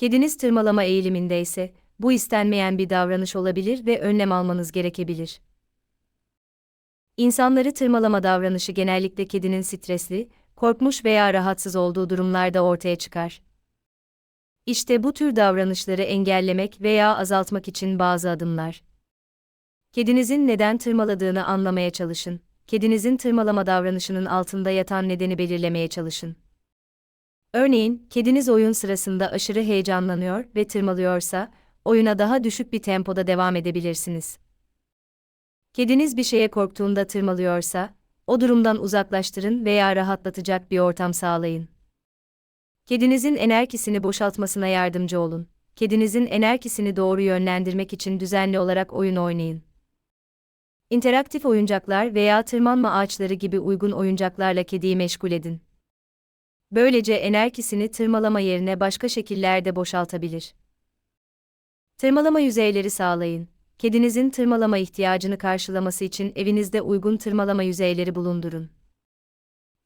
Kediniz tırmalama eğilimindeyse, bu istenmeyen bir davranış olabilir ve önlem almanız gerekebilir. İnsanları tırmalama davranışı genellikle kedinin stresli, korkmuş veya rahatsız olduğu durumlarda ortaya çıkar. İşte bu tür davranışları engellemek veya azaltmak için bazı adımlar. Kedinizin neden tırmaladığını anlamaya çalışın. Kedinizin tırmalama davranışının altında yatan nedeni belirlemeye çalışın. Örneğin, kediniz oyun sırasında aşırı heyecanlanıyor ve tırmalıyorsa, oyuna daha düşük bir tempoda devam edebilirsiniz. Kediniz bir şeye korktuğunda tırmalıyorsa, o durumdan uzaklaştırın veya rahatlatacak bir ortam sağlayın. Kedinizin enerjisini boşaltmasına yardımcı olun. Kedinizin enerjisini doğru yönlendirmek için düzenli olarak oyun oynayın. İnteraktif oyuncaklar veya tırmanma ağaçları gibi uygun oyuncaklarla kediyi meşgul edin. Böylece enerjisini tırmalama yerine başka şekillerde boşaltabilir. Tırmalama yüzeyleri sağlayın. Kedinizin tırmalama ihtiyacını karşılaması için evinizde uygun tırmalama yüzeyleri bulundurun.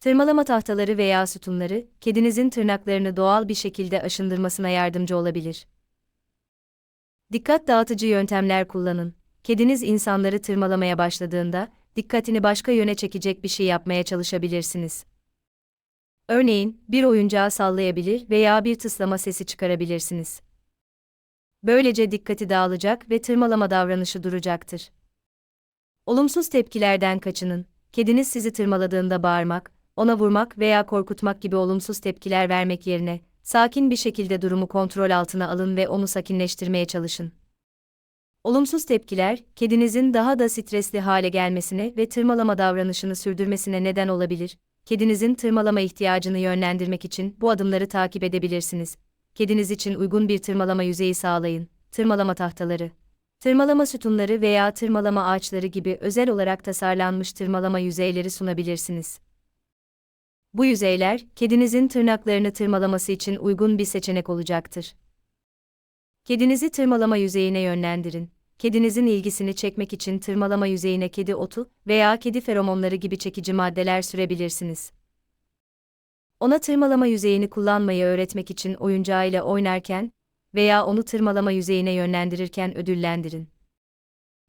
Tırmalama tahtaları veya sütunları, kedinizin tırnaklarını doğal bir şekilde aşındırmasına yardımcı olabilir. Dikkat dağıtıcı yöntemler kullanın. Kediniz insanları tırmalamaya başladığında, dikkatini başka yöne çekecek bir şey yapmaya çalışabilirsiniz. Örneğin, bir oyuncağı sallayabilir veya bir tıslama sesi çıkarabilirsiniz. Böylece dikkati dağılacak ve tırmalama davranışı duracaktır. Olumsuz tepkilerden kaçının. Kediniz sizi tırmaladığında bağırmak, ona vurmak veya korkutmak gibi olumsuz tepkiler vermek yerine, sakin bir şekilde durumu kontrol altına alın ve onu sakinleştirmeye çalışın. Olumsuz tepkiler, kedinizin daha da stresli hale gelmesine ve tırmalama davranışını sürdürmesine neden olabilir. Kedinizin tırmalama ihtiyacını yönlendirmek için bu adımları takip edebilirsiniz. Kediniz için uygun bir tırmalama yüzeyi sağlayın. Tırmalama tahtaları, tırmalama sütunları veya tırmalama ağaçları gibi özel olarak tasarlanmış tırmalama yüzeyleri sunabilirsiniz. Bu yüzeyler, kedinizin tırnaklarını tırmalaması için uygun bir seçenek olacaktır. Kedinizi tırmalama yüzeyine yönlendirin. Kedinizin ilgisini çekmek için tırmalama yüzeyine kedi otu veya kedi feromonları gibi çekici maddeler sürebilirsiniz. Ona tırmalama yüzeyini kullanmayı öğretmek için oyuncağıyla oynarken veya onu tırmalama yüzeyine yönlendirirken ödüllendirin.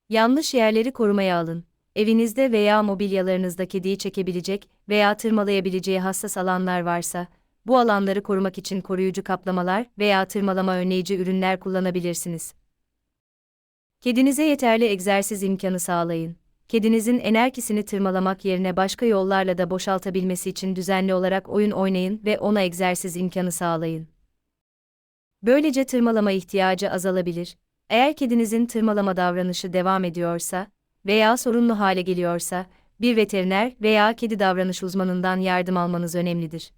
Yanlış yerleri korumaya alın. Evinizde veya mobilyalarınızda kediyi çekebilecek veya tırmalayabileceği hassas alanlar varsa, bu alanları korumak için koruyucu kaplamalar veya tırmalama önleyici ürünler kullanabilirsiniz. Kedinize yeterli egzersiz imkanı sağlayın. Kedinizin enerjisini tırmalamak yerine başka yollarla da boşaltabilmesi için düzenli olarak oyun oynayın ve ona egzersiz imkanı sağlayın. Böylece tırmalama ihtiyacı azalabilir. Eğer kedinizin tırmalama davranışı devam ediyorsa veya sorunlu hale geliyorsa, bir veteriner veya kedi davranış uzmanından yardım almanız önemlidir.